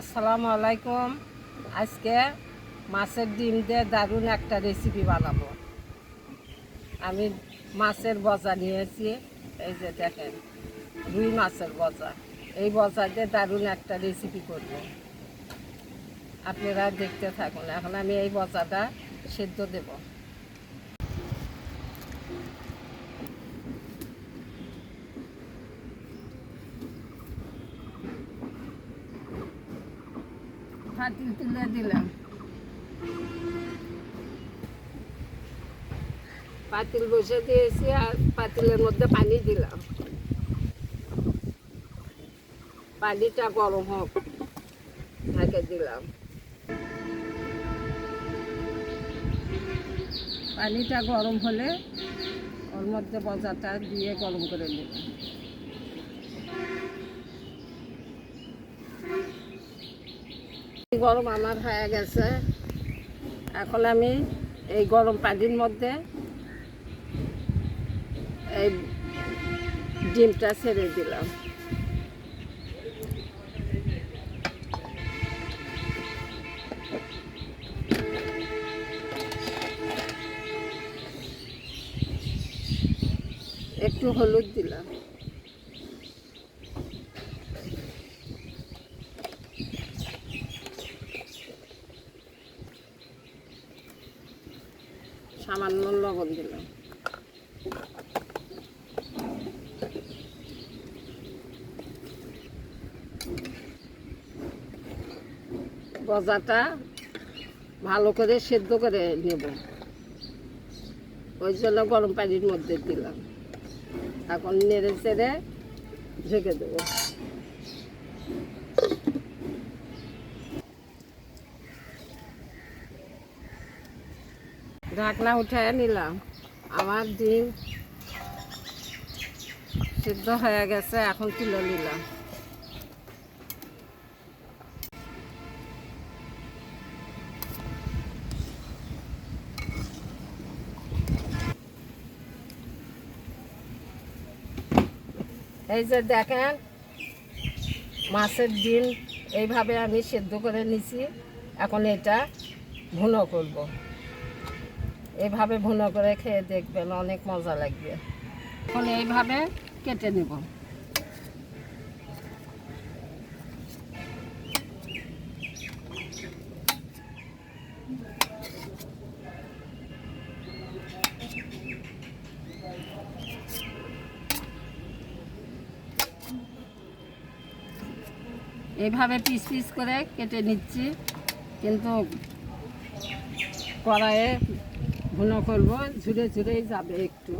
আসসালামু আলাইকুম। আজকে মাছের ডিম দিয়ে দারুণ একটা রেসিপি বানাবো। আমি মাছের বজা নিয়েছি, এই যে দেখেন, রুই মাছের বজা। এই বজা দিয়ে দারুণ একটা রেসিপি করব। আপনারা দেখতে থাকুন, এখন আমি এই বজাটা সেদ্ধ দেব। ফাটিল তুলে দিলাম। পাতিল বসে দিয়েছি আর পাতিলের মধ্যে পানি দিলাম। পানিটা গরম হোক, ঢাকে দিলাম। পানিটা গরম হলে ওর মধ্যে বজাটা দিয়ে গরম করে নেব। গরম আমার হয়ে গেছে। এখন আমি এই গরম পানির মধ্যে এই ডিমটা ছেড়ে দিলাম। একটু হলুদ দিলাম। দিলাম। গজাটা ভালো করে সেদ্ধ করে নেব। ওই জন্য গরম পানির মধ্যে দিলাম। এখন নেড়ে চেড়ে ঢেকে দেবো। ঢাকনা উঠে নিলাম। আমার ডিম সিদ্ধ হয়ে গেছে, এখন তুলে নিলাম। এই যে দেখেন, মাছের ডিম এইভাবে আমি সেদ্ধ করে নিছি। এখন এটা ভুনো করব। এইভাবে ভুনো করে খেয়ে দেখবেন, অনেক মজা লাগবে। এখন এইভাবে কেটে নেব। এইভাবে পিস পিস করে কেটে নিচ্ছি, কিন্তু কড়াইয়ে ভুনো করব ঝুড়ে ঝুড়েই যাবে একটু।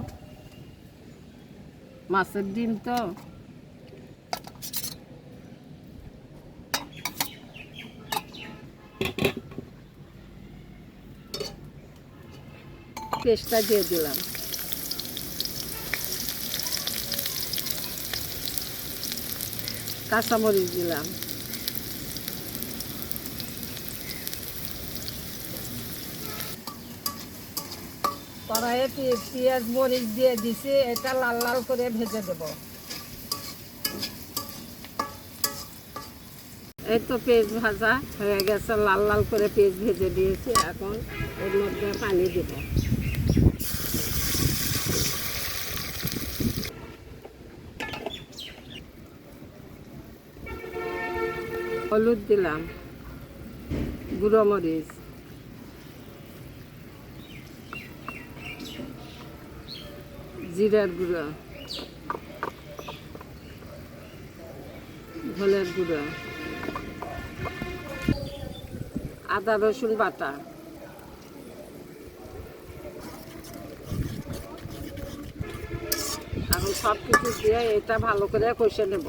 মাছের ডিম তো। পেস্টটা দিয়ে দিলাম। কাঁচামরিচ দিলাম। কড়াইয়ে পেঁয়াজ, মরিচ দিয়ে দিছি, এটা লাল লাল করে ভেজে দেব। এই তো পেঁয়াজ ভাজা হয়ে গেছে, লাল লাল করে পেঁয়াজ ভেজে দিয়েছি, এখন এর মধ্যে পানি দেব। হলুদ দিলাম, গুঁড়ো মরিচ। জিরার গুঁড়া, ধনের গুঁড়া, আদা, রসুন বাটা। এখন সব কিছু দিয়ে এটা ভালো করে কষে নেব।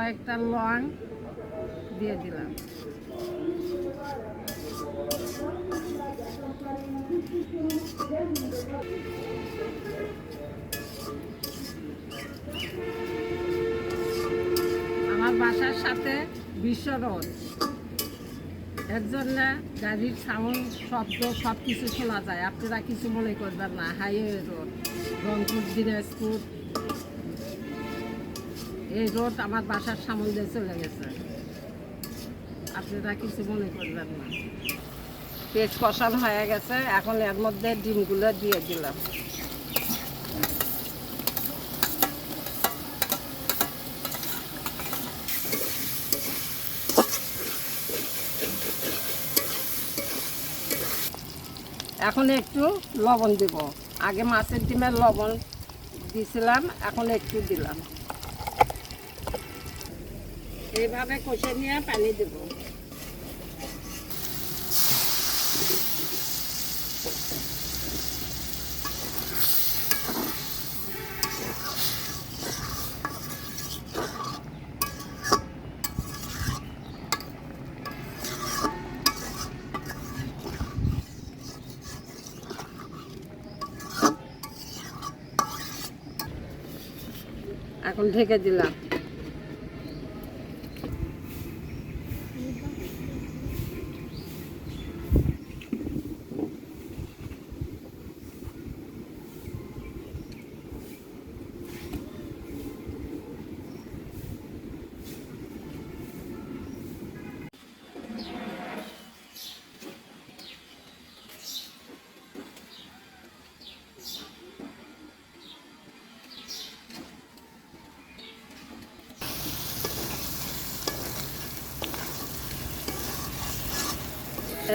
কয়েকটা লং দিয়ে দিলাম। আমার বাসার সাথে বিশ্ব রোডের জন্য গাড়ির সাউন্ড, শব্দ সব কিছু শোনা যায়। আপনারা কিছু মনে করবেন না। Highway road, Rangpur Dinajpur. এই রোড আমার বাসার সামনে দিয়ে চলে গেছে। আপনারা কিছু মনে করবেন না। পেঁচ কষানো হয়ে গেছে, এখন এর মধ্যে ডিমগুলো দিয়ে দিলাম। এখন একটু লবণ দিব। আগে মাছের ডিমের লবণ দিছিলাম, এখন একটু দিলাম। এইভাবে কষে নিয়ে পানি দেব। এখন ঢেকে দিলাম।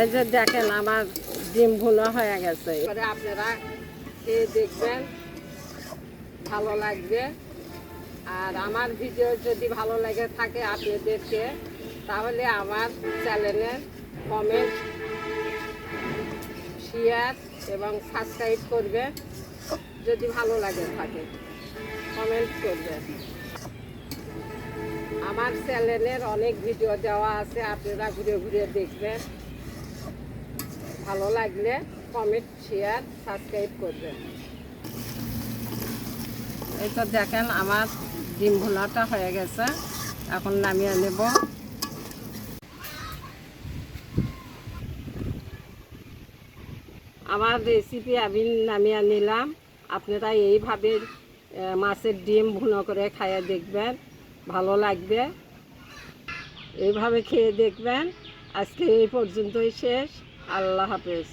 এই যে দেখেন, আমার ডিম ভুনা হয়ে গেছে। এবারে আপনারা খেয়ে দেখবেন, ভালো লাগবে। আর আমার ভিডিও যদি ভালো লেগে থাকে আপনাদেরকে, তাহলে আমার চ্যানেলের কমেন্ট শেয়ার এবং সাবস্ক্রাইব করবে, যদি ভালো লাগে থাকে, কমেন্ট করবেন আমার চ্যানেলের অনেক ভিডিও দেওয়া আছে, আপনারা ঘুরে ঘুরে দেখবেন। ভালো লাগলে কমেন্ট শেয়ার সাবস্ক্রাইব করবেন। এই তো দেখেন আমার ডিম ভোলাটা হয়ে গেছে। এখন নামিয়ে নেব। আমার রেসিপি আমি নামিয়ে নিলাম। আপনারা এইভাবে মাছের ডিম ভুনো করে খাইয়ে দেখবেন। ভালো লাগবে। এইভাবে খেয়ে দেখবেন। আজকে এই পর্যন্তই শেষ। আল্লাহ হাফেজ।